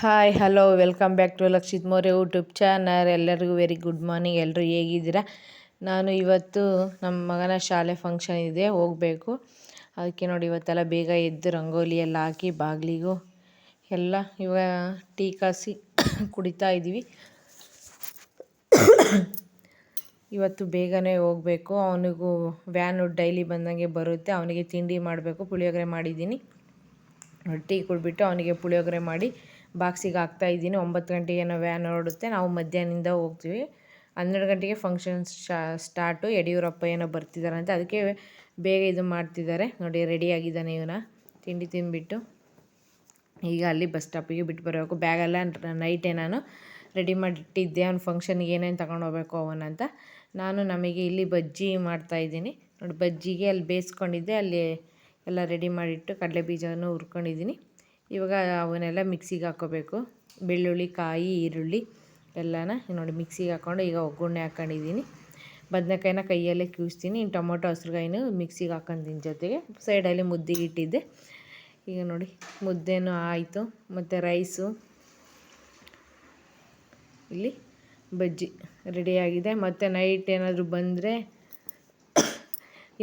Hi hello welcome back to Lakshith More YouTube channel ಎಲ್ಲರಿಗೂ very good morning ಎಲ್ಲರೂ ಹೇಗಿದ್ದೀರಾ? ನಾನು ಇವತ್ತು ನಮ್ಮ ಮಗನ ಶಾಲೆ ಫಂಕ್ಷನ್ ಇದೆ, ಹೋಗಬೇಕು. ಅದಕ್ಕೆ ನೋಡಿ ಇವತ್ತೆಲ್ಲ ಬೇಗ ಎದ್ದು ರಂಗೋಲಿ ಎಲ್ಲ ಹಾಕಿ ಬಾಗಿಲಿಗೂ ಎಲ್ಲ ಇವಾಗ ಟೀ ಕಾಸಿ ಕುಡಿತಾ ಇದ್ದೀವಿ. ಇವತ್ತು ಬೇಗನೆ ಹೋಗಬೇಕು. ಅವನಿಗೂ ವ್ಯಾನು ಡೈಲಿ ಬಂದಂಗೆ ಬರುತ್ತೆ. ಅವನಿಗೆ ತಿಂಡಿ ಮಾಡಬೇಕು, ಪುಳಿಯೋಗರೆ ಮಾಡಿದ್ದೀನಿ. ಟೀ ಕುಡಿಬಿಟ್ಟು ಅವನಿಗೆ ಪುಳಿಯೋಗರೆ ಮಾಡಿ ಬಾಕ್ಸಿಗೆ ಹಾಕ್ತಾಯಿದ್ದೀನಿ ಒಂಬತ್ತು ಗಂಟೆಗೆ ಏನೋ ವ್ಯಾನ್ ಹೊರಡುತ್ತೆ ನಾವು ಮಧ್ಯಾಹ್ನದಿಂದ ಹೋಗ್ತೀವಿ. ಹನ್ನೆರಡು ಗಂಟೆಗೆ ಫಂಕ್ಷನ್ ಸ್ಟಾರ್ಟು ಯಡಿಯೂರಪ್ಪ ಏನೋ ಬರ್ತಿದ್ದಾರೆ ಅದಕ್ಕೆ ಬೇಗ ಇದು ಮಾಡ್ತಿದ್ದಾರೆ. ನೋಡಿ ರೆಡಿಯಾಗಿದ್ದಾನೆ ಇವನ. ತಿಂಡಿ ತಿಂದುಬಿಟ್ಟು. ಈಗ ಅಲ್ಲಿ ಬಸ್ ಸ್ಟಾಪಿಗೆ ಬಿಟ್ಟು ಬರಬೇಕು ಬ್ಯಾಗೆಲ್ಲ ನೈಟೇ ನಾನು ರೆಡಿ ಮಾಡಿಟ್ಟಿದ್ದೆ ಅವ್ನ ಫಂಕ್ಷನ್ಗೆ ಏನೇನು ತಗೊಂಡು ಹೋಗ್ಬೇಕು ಅವನಂತ ನಾನು ನಮಗೆ ಇಲ್ಲಿ ಬಜ್ಜಿ ಮಾಡ್ತಾಯಿದ್ದೀನಿ ನೋಡಿ, ಬಜ್ಜಿಗೆ ಅಲ್ಲಿ ಬೇಯಿಸ್ಕೊಂಡಿದ್ದೆ. ಅಲ್ಲಿ ಎಲ್ಲ ರೆಡಿ ಮಾಡಿಟ್ಟು ಕಡಲೆ ಬೀಜವನ್ನು ಹುರ್ಕೊಂಡಿದ್ದೀನಿ. ಇವಾಗ ಅವನ್ನೆಲ್ಲ ಮಿಕ್ಸಿಗೆ ಹಾಕ್ಕೋಬೇಕು. ಬೆಳ್ಳುಳ್ಳಿ, ಕಾಯಿ, ಈರುಳ್ಳಿ ಎಲ್ಲನ ನೋಡಿ ಮಿಕ್ಸಿಗೆ ಹಾಕ್ಕೊಂಡು ಈಗ ಒಗ್ಗರಣೆ ಹಾಕ್ಕೊಂಡಿದ್ದೀನಿ ಬದನೆಕಾಯಿನ ಕೈಯಲ್ಲೇ ಕ್ಯೂಸ್ತೀನಿ. ಇನ್ನು ಟೊಮೊಟೊ, ಹಸ್ರುಗಾಯಿನೂ ಮಿಕ್ಸಿಗೆ ಹಾಕ್ಕೊಂತೀನಿ ಜೊತೆಗೆ. ಸೈಡಲ್ಲಿ ಮುದ್ದೆಗೆ ಇಟ್ಟಿದ್ದೆ. ಈಗ ನೋಡಿ, ಮುದ್ದೆನೂ ಆಯಿತು. ಮತ್ತು ರೈಸು, ಇಲ್ಲಿ ಬಜ್ಜಿ ರೆಡಿಯಾಗಿದೆ ಮತ್ತು ನೈಟ್ ಏನಾದರೂ ಬಂದರೆ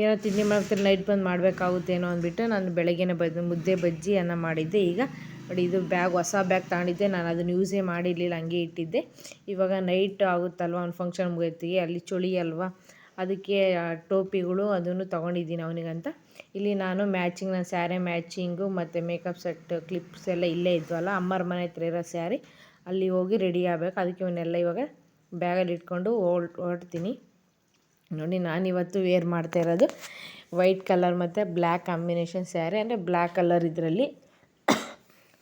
ಏನೋ ತಿಂಡಿ ಮಾಡ್ತಾರೆ ನೈಟ್ ಬಂದು ಮಾಡಬೇಕಾಗುತ್ತೇನೋ ಅಂದ್ಬಿಟ್ಟು ನಾನು ಬೆಳಗ್ಗೆನೇ ಬಜ್ಜಿ ಮುದ್ದೆ ಬಜ್ಜಿ ಅನ್ನ ಮಾಡಿದ್ದೆ. ಈಗ ಬಟ್ ಇದು ಬ್ಯಾಗ್, ಹೊಸ ಬ್ಯಾಗ್ ತಗೊಂಡಿದ್ದೆ. ನಾನು ಅದನ್ನು ಯೂಸೇ ಮಾಡಿರಲಿಲ್ಲ, ಹಂಗೆ ಇಟ್ಟಿದ್ದೆ. ಇವಾಗ ನೈಟ್ ಆಗುತ್ತಲ್ವ ಅವ್ನು ಫಂಕ್ಷನ್ ಮುಗಿಯತ್ತಿಗೆ, ಅಲ್ಲಿ ಚಳಿ ಅಲ್ವಾ, ಅದಕ್ಕೆ ಟೋಪಿಗಳು ಅದನ್ನು ತೊಗೊಂಡಿದ್ದೀನಿ ಅವನಿಗಂತ. ಇಲ್ಲಿ ನಾನು ಮ್ಯಾಚಿಂಗ್ ನನ್ನ ಸ್ಯಾರಿ ಮ್ಯಾಚಿಂಗು ಮತ್ತು ಮೇಕಪ್ ಸೆಟ್ ಕ್ಲಿಪ್ಸ್ ಎಲ್ಲ ಇಲ್ಲೇ ಇದ್ವಲ್ಲ, ಅಮ್ಮರ ಮನೆ ಹತ್ರ ಇರೋ ಸ್ಯಾರಿ ಅಲ್ಲಿ ಹೋಗಿ ರೆಡಿ ಆಗಬೇಕು. ಅದಕ್ಕೆ ಇವನ್ನೆಲ್ಲ ಇವಾಗ ಬ್ಯಾಗಲ್ಲಿ ಇಟ್ಕೊಂಡು ಹೊರಡ್ತೀನಿ. ನೋಡಿ, ನಾನಿವತ್ತು ವೇರ್ ಮಾಡ್ತಾ ಇರೋದು ವೈಟ್ ಕಲರ್ ಮತ್ತು ಬ್ಲ್ಯಾಕ್ ಕಾಂಬಿನೇಷನ್ ಸ್ಯಾರಿ ಅಂದರೆ ಬ್ಲ್ಯಾಕ್ ಕಲರ್ ಇದರಲ್ಲಿ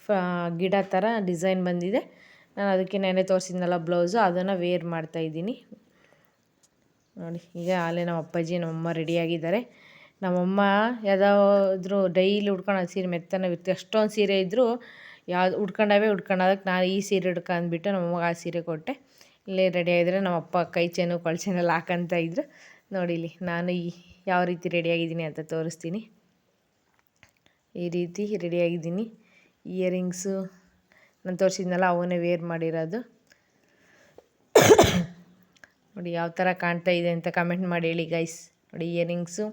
ಫ, ಗಿಡ ಥರ ಡಿಸೈನ್ ಬಂದಿದೆ. ನಾನು ಅದಕ್ಕೆ ನೆನೆ ತೋರಿಸಿದ್ನಲ್ಲ ಬ್ಲೌಸು ಅದನ್ನು ವೇರ್ ಮಾಡ್ತಾಯಿದ್ದೀನಿ ನೋಡಿ, ಈಗ ಅಲ್ಲೇ ನಮ್ಮ ಅಪ್ಪಾಜಿ, ನಮ್ಮಮ್ಮ ರೆಡಿಯಾಗಿದ್ದಾರೆ ನಮ್ಮಮ್ಮ ಯಾವುದಾದ್ರೂ ಡೈಲಿ ಉಟ್ಕೊಂಡು ಸೀರೆ ಮೆತ್ತನ ಇರ್ತೀವಿ ಅಷ್ಟೊಂದು ಸೀರೆ ಇದ್ದರೂ ಯಾವ್ದು ಉಟ್ಕೊಂಡವೇ ಅದಕ್ಕೆ ನಾನು ಈ ಸೀರೆ ಉಟ್ಕೊಂಡ್ಬಿಟ್ಟು ನಮ್ಮಮ್ಮಗೆ ಆ ಸೀರೆ ಕೊಟ್ಟೆ. ಇಲ್ಲೇ ರೆಡಿ ನಮ್ಮ ಅಪ್ಪ ಕೈ ಚೇನು ಕೊಳಚೆನೆಲ್ಲ ಹಾಕಂತ ಇದ್ರು. ನೋಡಿ ಇಲ್ಲಿ ನಾನು ಈ ಯಾವ ರೀತಿ ರೆಡಿಯಾಗಿದ್ದೀನಿ ಅಂತ ತೋರಿಸ್ತೀನಿ. ಈ ರೀತಿ ರೆಡಿಯಾಗಿದ್ದೀನಿ ಇಯರಿಂಗ್ಸು ನಾನು ತೋರಿಸಿದ್ನಲ್ಲ, ಅವನ್ನೇ ವೇರ್ ಮಾಡಿರೋದು. ನೋಡಿ ಯಾವ ಥರ ಕಾಣ್ತಾ ಇದೆ ಅಂತ ಕಮೆಂಟ್ ಮಾಡಿ ಹೇಳಿ ಗೈಸ್ ನೋಡಿ ಇಯರಿಂಗ್ಸು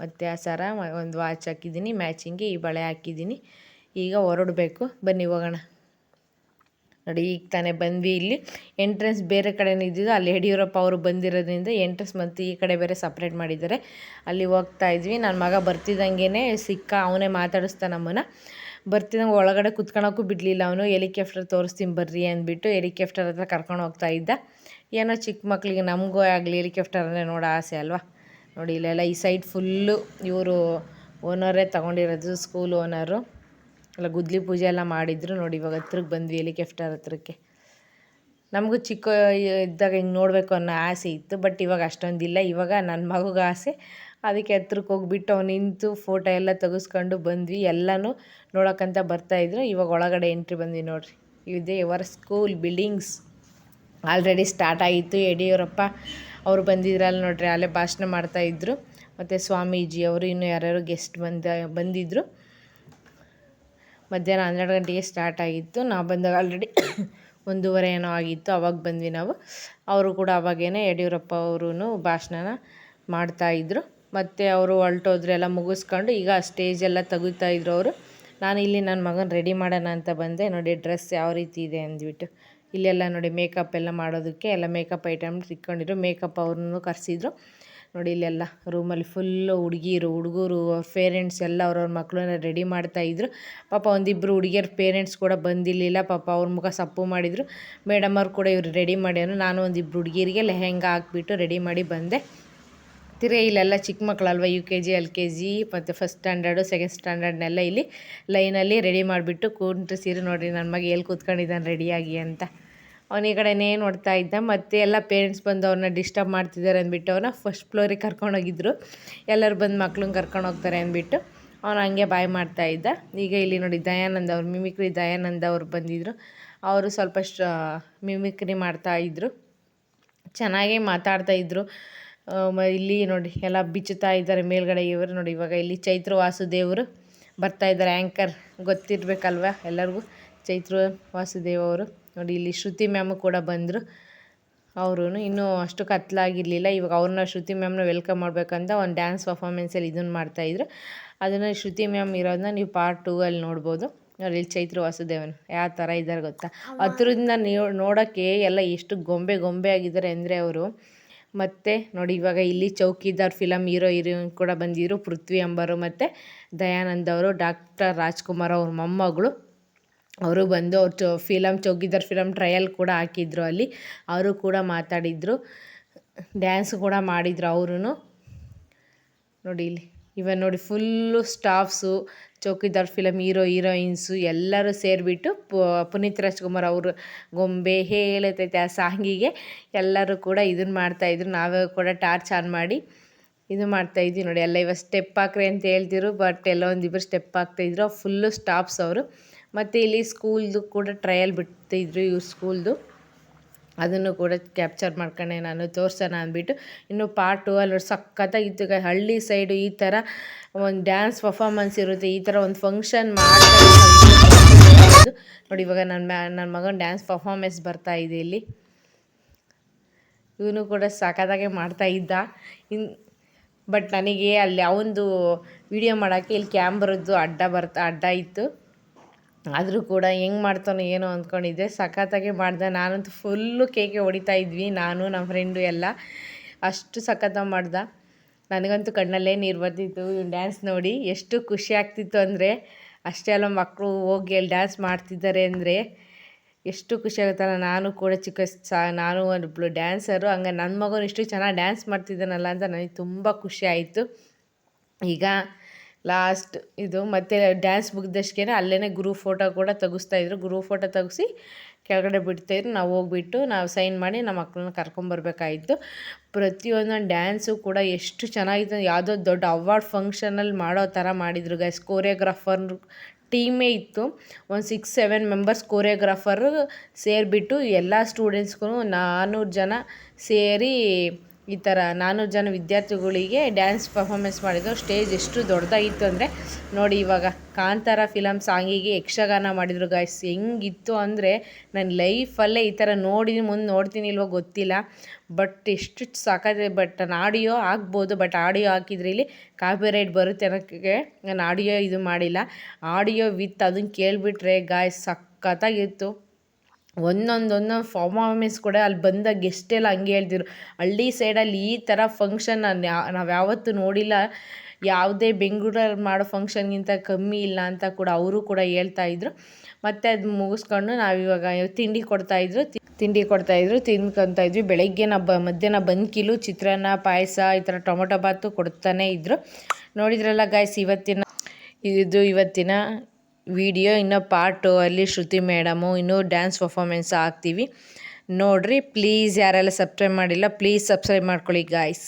ಮತ್ತು ಆ ಸರ ಒಂದು ವಾಚ್ ಹಾಕಿದ್ದೀನಿ ಮ್ಯಾಚಿಂಗ್ಗೆ ಈ ಬಳೆ ಹಾಕಿದ್ದೀನಿ. ಈಗ ಹೊರಡಬೇಕು. ಬನ್ನಿ ಹೋಗೋಣ. ನೋಡಿ, ಈಗ ತಾನೇ ಬಂದ್ವಿ ಇಲ್ಲಿ. ಎಂಟ್ರೆನ್ಸ್ ಬೇರೆ ಕಡೆನೇ ಇದ್ದಿದ್ದು, ಅಲ್ಲಿ ಯಡಿಯೂರಪ್ಪ ಅವರು ಬಂದಿರೋದ್ರಿಂದ ಎಂಟ್ರೆನ್ಸ್ ಮತ್ತು ಈ ಕಡೆ ಬೇರೆ ಸಪ್ರೇಟ್ ಮಾಡಿದ್ದಾರೆ. ಅಲ್ಲಿ ಹೋಗ್ತಾ ಇದ್ವಿ. ನನ್ನ ಮಗ ಬರ್ತಿದ್ದಂಗೆ ಸಿಕ್ಕ, ಅವನೇ ಮಾತಾಡಿಸ್ತಾ ನಮ್ಮನ್ನು. ಬರ್ತಿದ್ದಂಗೆ ಒಳಗಡೆ ಕುತ್ಕೊಳಕ್ಕೂ ಬಿಡಲಿಲ್ಲ ಅವನು. ಹೆಲಿಕಾಪ್ಟರ್ ತೋರಿಸ್ತೀನಿ ಬರ್ರಿ ಅಂದ್ಬಿಟ್ಟು ಹೆಲಿಕಾಪ್ಟರ್ ಹತ್ರ ಕರ್ಕೊಂಡು ಹೋಗ್ತಾ ಇದ್ದ. ಏನೋ ಚಿಕ್ಕ ಮಕ್ಕಳಿಗೆ ನಮಗೂ ಆಗಲಿ ಹೆಲಿಕಾಪ್ಟರ್ ಅಂದರೆ ನೋಡೋ ಆಸೆ ಅಲ್ವಾ? ನೋಡಿ, ಇಲ್ಲೆಲ್ಲ ಈ ಸೈಡ್ ಫುಲ್ಲು ಇವರು ಓನರೇ ತೊಗೊಂಡಿರೋದು ಸ್ಕೂಲ್ ಓನರು ಎಲ್ಲ ಗುದ್ಲಿ ಪೂಜೆ ಎಲ್ಲ ಮಾಡಿದ್ರು ನೋಡಿ, ಇವಾಗ ಹತ್ರಕ್ಕೆ ಬಂದ್ವಿ ಹೆಲಿಕಾಪ್ಟರ್ ಹತ್ರಕ್ಕೆ. ನಮಗೂ ಚಿಕ್ಕ ಇದ್ದಾಗ ಹಿಂಗೆ ನೋಡಬೇಕು ಅನ್ನೋ ಆಸೆ ಇತ್ತು ಬಟ್ ಇವಾಗ ಅಷ್ಟೊಂದಿಲ್ಲ. ಇವಾಗ ನನ್ನ ಮಗುಗೆ ಆಸೆ. ಅದಕ್ಕೆ ಹತ್ರಕ್ಕೆ ಹೋಗ್ಬಿಟ್ಟು ಅವ್ನು ನಿಂತು ಫೋಟೋ ಎಲ್ಲ ತೆಗೆಸ್ಕೊಂಡು ಬಂದ್ವಿ. ಎಲ್ಲನೂ ನೋಡೋಕ್ಕಂತ ಬರ್ತಾಯಿದ್ರು ಇವಾಗ ಒಳಗಡೆ ಎಂಟ್ರಿ ಬಂದ್ವಿ ನೋಡಿರಿ. ಇದೇ ಇವರ ಸ್ಕೂಲ್ ಬಿಲ್ಡಿಂಗ್ಸ್ ಆಲ್ರೆಡಿ ಸ್ಟಾರ್ಟ್ ಆಗಿತ್ತು. ಯಡಿಯೂರಪ್ಪ ಅವರು ಬಂದಿದ್ರಲ್ಲ ನೋಡಿರಿ, ಅಲ್ಲೇ ಭಾಷಣ ಮಾಡ್ತಾಯಿದ್ರು ಮತ್ತು ಸ್ವಾಮೀಜಿ ಅವರು, ಇನ್ನೂ ಯಾರ್ಯಾರು ಗೆಸ್ಟ್ ಬಂದ ಬಂದಿದ್ದರು ಮಧ್ಯಾಹ್ನ ಹನ್ನೆರಡು ಗಂಟೆಗೆ ಸ್ಟಾರ್ಟ್ ಆಗಿತ್ತು. ನಾವು ಬಂದಾಗ ಆಲ್ರೆಡಿ ಒಂದೂವರೆ ಏನೋ ಆಗಿತ್ತು. ಅವಾಗ ಬಂದ್ವಿ ನಾವು. ಅವರು ಕೂಡ ಅವಾಗೇನೆ ಯಡಿಯೂರಪ್ಪ ಅವರು ಭಾಷಣನ ಮಾಡ್ತಾಯಿದ್ರು ಮತ್ತು ಅವರು ಹೊಲ್ಟೋದ್ರೆ ಎಲ್ಲ ಮುಗಿಸ್ಕೊಂಡು ಈಗ ಸ್ಟೇಜೆಲ್ಲ ತೆಗಿತಾಯಿದ್ರು ಅವರು. ನಾನು ಇಲ್ಲಿ ನನ್ನ ಮಗನ ರೆಡಿ ಮಾಡೋಣ ಅಂತ ಬಂದೆ. ನೋಡಿ ಡ್ರೆಸ್ ಯಾವ ರೀತಿ ಇದೆ ಅಂದ್ಬಿಟ್ಟು. ಇಲ್ಲೆಲ್ಲ ನೋಡಿ ಮೇಕಪ್ ಎಲ್ಲ ಮಾಡೋದಕ್ಕೆ ಎಲ್ಲ ಮೇಕಪ್ ಐಟಮ್ ಇಟ್ಕೊಂಡಿದ್ರು. ಮೇಕಪ್ ಅವ್ರನ್ನೂ ಕರೆಸಿದ್ರು. ನೋಡಿ ಇಲ್ಲೆಲ್ಲ ರೂಮಲ್ಲಿ ಫುಲ್ಲು ಹುಡುಗಿರು, ಹುಡುಗರು ಪೇರೆಂಟ್ಸ್ ಎಲ್ಲ ಅವ್ರವ್ರ ಮಕ್ಕಳನ್ನ ರೆಡಿ ಮಾಡ್ತಾಯಿದ್ರು ಪಾಪ ಒಂದಿಬ್ಬರು ಹುಡುಗಿಯರ ಪೇರೆಂಟ್ಸ್ ಕೂಡ ಬಂದಿರಲಿಲ್ಲ. ಪಾಪ ಅವ್ರ ಮುಖ ಸಪ್ಪು ಮಾಡಿದರು. ಮೇಡಮ್ ಅವ್ರು ಕೂಡ ಇವ್ರು ರೆಡಿ ಮಾಡ್ಯಾನು ನಾನು ಒಂದಿಬ್ಬರು ಹುಡುಗಿಯರಿಗೆ ಲೆಹೆಂಗ ಹಾಕ್ಬಿಟ್ಟು ರೆಡಿ ಮಾಡಿ ಬಂದೆ. ತಿರೇ ಇಲ್ಲೆಲ್ಲ ಚಿಕ್ಕ ಮಕ್ಕಳಲ್ವ U K G L K G ಮತ್ತು ಫಸ್ಟ್ ಸ್ಟ್ಯಾಂಡರ್ಡು ಸೆಕೆಂಡ್ ಸ್ಟ್ಯಾಂಡರ್ಡ್ನೆಲ್ಲ ಇಲ್ಲಿ ಲೈನಲ್ಲಿ ರೆಡಿ ಮಾಡಿಬಿಟ್ಟು ಸೀರೆ ನೋಡಿರಿ ನನ್ನ ಮಗ ಎಲ್ಲಿ ಕೂತ್ಕೊಂಡಿದ್ದಾನೆ ರೆಡಿಯಾಗಿ ಅಂತ. ಅವನ ಈ ಕಡೆನೇ ನೋಡ್ತಾ ಇದ್ದ. ಮತ್ತೆ ಎಲ್ಲ ಪೇರೆಂಟ್ಸ್ ಬಂದು ಅವ್ರನ್ನ ಡಿಸ್ಟರ್ಬ್ ಮಾಡ್ತಿದ್ದಾರೆ ಅಂದ್ಬಿಟ್ಟು ಅವನ್ನ ಫಸ್ಟ್ ಫ್ಲೋರಿಗೆ ಕರ್ಕೊಂಡೋಗಿದ್ರು ಎಲ್ಲರೂ ಬಂದು ಮಕ್ಳನ್ನ ಕರ್ಕೊಂಡು ಹೋಗ್ತಾರೆ ಅಂದ್ಬಿಟ್ಟು ಅವನು ಹಂಗೆ ಬಾಯ್ ಮಾಡ್ತಾ ಇದ್ದ. ಈಗ ಇಲ್ಲಿ ನೋಡಿ ದಯಾನಂದ ಅವ್ರು ಮಿಮಿಕ್ರಿ ದಯಾನಂದ ಅವರು ಬಂದಿದ್ದರು ಅವರು ಸ್ವಲ್ಪ ಮಿಮಿಕ್ರಿ ಮಾಡ್ತಾ ಇದ್ದರು ಚೆನ್ನಾಗೇ ಇದ್ದರು ಇಲ್ಲಿ ನೋಡಿ ಎಲ್ಲ ಬಿಚ್ಚುತ್ತಾ ಇದ್ದಾರೆ ಮೇಲ್ಗಡೆ ಇವರು. ನೋಡಿ ಇವಾಗ ಇಲ್ಲಿ ಚೈತ್ರ ವಾಸುದೇವರು ಬರ್ತಾ ಇದ್ದಾರೆ. ಆ್ಯಂಕರ್ ಗೊತ್ತಿರಬೇಕಲ್ವ ಎಲ್ಲರಿಗೂ? ಚೈತ್ರ ವಾಸುದೇವ್ ಅವರು. ನೋಡಿ ಇಲ್ಲಿ ಶ್ರುತಿ ಮ್ಯಾಮು ಕೂಡ ಬಂದರು. ಅವರು ಇನ್ನೂ ಅಷ್ಟು ಕತ್ಲಾಗಿರಲಿಲ್ಲ. ಇವಾಗ ಅವ್ರನ್ನ ಶ್ರುತಿ ಮ್ಯಾಮ್ನ ವೆಲ್ಕಮ್ ಮಾಡಬೇಕಂತ ಒಂದು ಡ್ಯಾನ್ಸ್ ಪರ್ಫಾಮೆನ್ಸಲ್ಲಿ ಇದನ್ನು ಮಾಡ್ತಾಯಿದ್ರು ಅದನ್ನು ಶ್ರುತಿ ಮ್ಯಾಮ್ ಇರೋದನ್ನ ನೀವು ಪಾರ್ಟ್ ಟೂ ಅಲ್ಲಿ ನೋಡ್ಬೋದು. ನೋಡಿ ಇಲ್ಲಿ ಚೈತ್ರ ವಾಸುದೇವನ್ ಯಾವ ಥರ ಇದ್ದಾರೆ ಗೊತ್ತಾ? ಹತ್ರದಿಂದ ನೀವು ನೋಡೋಕ್ಕೆ ಎಲ್ಲ ಎಷ್ಟು ಗೊಂಬೆ ಗೊಂಬೆ ಆಗಿದ್ದಾರೆ ಅಂದರೆ ಅವರು. ಮತ್ತು ನೋಡಿ ಇವಾಗ ಇಲ್ಲಿ ಚೌಕಿದಾರ್ ಫಿಲಮ್ ಹೀರೋ ಹೀರೋಯಿನ್ ಕೂಡ ಬಂದಿದ್ರು. ಪೃಥ್ವಿ ಅಂಬರು ಮತ್ತು ದಯಾನಂದ್ ಅವರು ಡಾಕ್ಟರ್ ರಾಜ್ಕುಮಾರ್ ಅವ್ರ ಮೊಮ್ಮಗಳು. ಅವರು ಬಂದು ಅವ್ರು ಚೊ ಫಿಲಮ್ ಚೌಕಿದಾರ್ ಫಿಲಮ್ ಟ್ರಯಲ್ ಕೂಡ ಹಾಕಿದ್ರು ಅಲ್ಲಿ. ಅವರು ಕೂಡ ಮಾತಾಡಿದರು. ಡ್ಯಾನ್ಸ್ ಕೂಡ ಮಾಡಿದರು ಅವರು ನೋಡಿ ಇಲ್ಲಿ ಇವಾಗ ನೋಡಿ full staffs, Chowkidar film hero, heroines ಎಲ್ಲರೂ ಸೇರಿಬಿಟ್ಟು ಪುನೀತ್ ರಾಜ್ಕುಮಾರ್ ಅವರು ಗೊಂಬೆ ಹೇಳತೈತೆ ಆ ಸಾಂಗಿಗೆ. ಎಲ್ಲರೂ ಕೂಡ ಇದನ್ನು ಮಾಡ್ತಾಯಿದ್ರು ನಾವೇ ಕೂಡ ಟಾರ್ಚ್ ಆನ್ ಮಾಡಿ ಇದು ಮಾಡ್ತಾಯಿದ್ವಿ ನೋಡಿ. ಎಲ್ಲ ಇವಾಗ ಸ್ಟೆಪ್ ಹಾಕ್ರಿ ಅಂತ ಹೇಳ್ತಿದ್ರು ಬಟ್ ಎಲ್ಲ ಒಂದಿಬ್ಬರು ಸ್ಟೆಪ್ ಹಾಕ್ತಾಯಿದ್ರು ಫುಲ್ಲು ಸ್ಟಾಫ್ಸ್ ಅವರು. ಮತ್ತು ಇಲ್ಲಿ ಸ್ಕೂಲ್ದು ಕೂಡ ಟ್ರಯಲ್ ಬಿಡ್ತಿದ್ರು ಇವ್ರ ಸ್ಕೂಲ್ದು. ಅದನ್ನು ಕೂಡ ಕ್ಯಾಪ್ಚರ್ ಮಾಡ್ಕೊಂಡೆ ನಾನು, ತೋರ್ಸೋಣ ಅಂದ್ಬಿಟ್ಟು. ಇನ್ನು ಪಾರ್ಟು ಅಲ್ಲಿ ಸಖತ್ತಾಗಿತ್ತು ಹಳ್ಳಿ ಸೈಡು ಈ ಥರ ಒಂದು ಡ್ಯಾನ್ಸ್ ಪರ್ಫಾಮೆನ್ಸ್ ಇರುತ್ತೆ, ಈ ಥರ ಒಂದು ಫಂಕ್ಷನ್ ಮಾಡ್ತಾರೆ. ನೋಡಿ ಇವಾಗ ನನ್ನ ನನ್ನ ಮಗನ ಡ್ಯಾನ್ಸ್ ಪರ್ಫಾಮೆನ್ಸ್ ಬರ್ತಾ ಇದೆ ಇಲ್ಲಿ. ಇವನು ಕೂಡ ಸಖತ್ತಾಗೆ ಮಾಡ್ತಾ ಇದ್ದ. ಇನ್ ಬಟ್ ನನಗೆ ಅಲ್ಲಿ ಅವನದು ವಿಡಿಯೋ ಮಾಡೋಕ್ಕೆ ಇಲ್ಲಿ ಕ್ಯಾಮ್ರದ್ದು ಅಡ್ಡ ಬರ್ತಾ, ಅಡ್ಡ ಇತ್ತು. ಆದರೂ ಕೂಡ ಹೆಂಗೆ ಮಾಡ್ತಾನೋ ಏನೋ ಅಂದ್ಕೊಂಡಿದ್ದೆ. ಸಖತ್ತಾಗೆ ಮಾಡ್ದೆ. ನಾನಂತೂ ಫುಲ್ಲು ಕೇಕೆ ಹೊಡಿತಾ ಇದ್ವಿ, ನಾನು ನಮ್ಮ ಫ್ರೆಂಡು ಎಲ್ಲ. ಅಷ್ಟು ಸಖತ್ತಾಗಿ ಮಾಡ್ದ. ನನಗಂತೂ ಕಣ್ಣಲ್ಲೇ ನೀರು ಬರ್ತಿತ್ತು. ಇವ್ನು ಡ್ಯಾನ್ಸ್ ನೋಡಿ ಎಷ್ಟು ಖುಷಿ ಆಗ್ತಿತ್ತು ಅಂದರೆ, ಅಷ್ಟೇ ಅಲ್ಲ ಮಕ್ಕಳು ಹೋಗಿ ಅಲ್ಲಿ ಡ್ಯಾನ್ಸ್ ಮಾಡ್ತಿದ್ದಾರೆ ಅಂದರೆ ಎಷ್ಟು ಖುಷಿ ಆಗುತ್ತಲ್ಲ ನಾನು ಕೂಡ ಚಿಕ್ಕ ಸಾ, ನಾನು ಒಬ್ಬಳು ಡ್ಯಾನ್ಸರು ಹಂಗೆ ನನ್ನ ಮಗನು ಇಷ್ಟು ಚೆನ್ನಾಗಿ ಡ್ಯಾನ್ಸ್ ಮಾಡ್ತಿದ್ದಾನಲ್ಲ ಅಂತ ನನಗೆ ತುಂಬ ಖುಷಿ ಆಯಿತು. ಈಗ ಲಾಸ್ಟ್ ಇದು ಮತ್ತೆ ಡ್ಯಾನ್ಸ್ ಮುಗಿದಷ್ಟೇ ಅಲ್ಲೇ ಗುರು ಫೋಟೋ ಕೂಡ ತೆಗಿಸ್ತಾಯಿದ್ರು ಗುರು ಫೋಟೋ ತೆಗೆಸಿ ಕೆಳಗಡೆ ಬಿಡ್ತಾಯಿದ್ರು ನಾವು ಹೋಗ್ಬಿಟ್ಟು ನಾವು ಸೈನ್ ಮಾಡಿ ನಮ್ಮ ಮಕ್ಕಳನ್ನ ಕರ್ಕೊಂಬರ್ಬೇಕಾಯಿತು ಪ್ರತಿಯೊಂದೊಂದು ಡ್ಯಾನ್ಸು ಕೂಡ ಎಷ್ಟು ಚೆನ್ನಾಗಿತ್ತು. ಯಾವುದೋ ದೊಡ್ಡ ಅವಾರ್ಡ್ ಫಂಕ್ಷನಲ್ಲಿ ಮಾಡೋ ಥರ ಮಾಡಿದ್ರು ಗೈಸ್ ಕೋರಿಯೋಗ್ರಾಫರ್ ಟೀಮೇ ಇತ್ತು. ಒಂದು ಸಿಕ್ಸ್ ಸೆವೆನ್ ಮೆಂಬರ್ಸ್ ಕೋರಿಯೋಗ್ರಾಫರು ಸೇರಿಬಿಟ್ಟು ಎಲ್ಲ ಸ್ಟೂಡೆಂಟ್ಸ್ಗೂ ನಾನ್ನೂರು ಜನ ಸೇರಿ ಈ ಥರ ನಾನ್ನೂರು ಜನ ವಿದ್ಯಾರ್ಥಿಗಳಿಗೆ ಡ್ಯಾನ್ಸ್ ಪರ್ಫಾಮೆನ್ಸ್ ಮಾಡಿದ್ರು. ಸ್ಟೇಜ್ ಎಷ್ಟು ದೊಡ್ಡದಾಗಿತ್ತು ಅಂದರೆ, ನೋಡಿ ಇವಾಗ ಕಾಂತಾರ ಫಿಲಮ್ ಸಾಂಗಿಗೆ ಯಕ್ಷಗಾನ ಮಾಡಿದ್ರು ಗಾಯ್ಸ್ ಹೆಂಗಿತ್ತು ಅಂದರೆ ನನ್ನ ಲೈಫಲ್ಲೇ ಈ ಥರ ನೋಡಿ ಮುಂದೆ ನೋಡ್ತೀನಿ ಇಲ್ವೋ ಗೊತ್ತಿಲ್ಲ. ಬಟ್ ಎಷ್ಟು ಸಾಕಾಗಿದೆ ಬಟ್ ನಾನು ಆಡಿಯೋ ಆಗ್ಬೋದು ಬಟ್ ಆಡಿಯೋ ಹಾಕಿದ್ರೆ ಇಲ್ಲಿ ಕಾಪಿರೈಟ್ ಬರುತ್ತೆ ಅನ್ನೋಕ್ಕೆ ನಾನು ಆಡಿಯೋ ಇದು ಮಾಡಿಲ್ಲ. ಆಡಿಯೋ ವಿತ್ ಅದನ್ನು ಕೇಳಿಬಿಟ್ರೆ ಗಾಯ್ಸ್ ಸಖತ್ತಾಗಿತ್ತು. ಒಂದೊಂದು ಒಂದೊಂದು ಫಾರ್ಮಾಮೆಸ್ ಕೂಡ ಅಲ್ಲಿ ಬಂದ ಗೆಸ್ಟೆಲ್ಲ ಹಂಗೆ ಹೇಳ್ತಿದ್ರು. ಹಳ್ಳಿ ಸೈಡಲ್ಲಿ ಈ ಥರ ಫಂಕ್ಷನ್ ನಾನು ನಾವು ಯಾವತ್ತೂ ನೋಡಿಲ್ಲ. ಯಾವುದೇ ಬೆಂಗಳೂರಲ್ಲಿ ಮಾಡೋ ಫಂಕ್ಷನ್ಗಿಂತ ಕಮ್ಮಿ ಇಲ್ಲ ಅಂತ ಕೂಡ ಅವರು ಕೂಡ ಹೇಳ್ತಾ ಹೇಳ್ತಾಯಿದ್ರು ಮತ್ತು ಅದು ಮುಗಿಸ್ಕೊಂಡು ನಾವಿವಾಗ ತಿಂಡಿ ಕೊಡ್ತಾಯಿದ್ರು ತಿಂಡಿ ಕೊಡ್ತಾಯಿದ್ರು ತಿನ್ಕೊತಾ ಇದ್ವಿ. ಬೆಳಗ್ಗೆ ನಾ ಬ, ಮಧ್ಯಾಹ್ನ ಬಂದ್ಕಿಲು ಚಿತ್ರಾನ್ನ, ಪಾಯಸ ಈ ಥರ ಟೊಮೊಟೊ ಬಾತು ಕೊಡ್ತಾನೆ ಇದ್ದರು ನೋಡಿದ್ರಲ್ಲ ಗಾಯ್ಸ್ ಇವತ್ತಿನ, ಇದು ಇವತ್ತಿನ ವಿಡಿಯೋ, ಇನ್ನು ಪಾರ್ಟ್ ಅಲ್ಲಿ ಶ್ರುತಿ ಮೇಡಮು ಇನ್ನೂ ಡ್ಯಾನ್ಸ್ ಪರ್ಫಾರ್ಮೆನ್ಸ್ ಹಾಕ್ತೀವಿ. ನೋಡಿರಿ ಪ್ಲೀಸ್ ಯಾರೆಲ್ಲ ಸಬ್ಸ್ಕ್ರೈಬ್ ಮಾಡಿಲ್ಲ ಪ್ಲೀಸ್ ಸಬ್ಸ್ಕ್ರೈಬ್ ಮಾಡ್ಕೊಳ್ಳಿ ಗಾಯ್ಸ್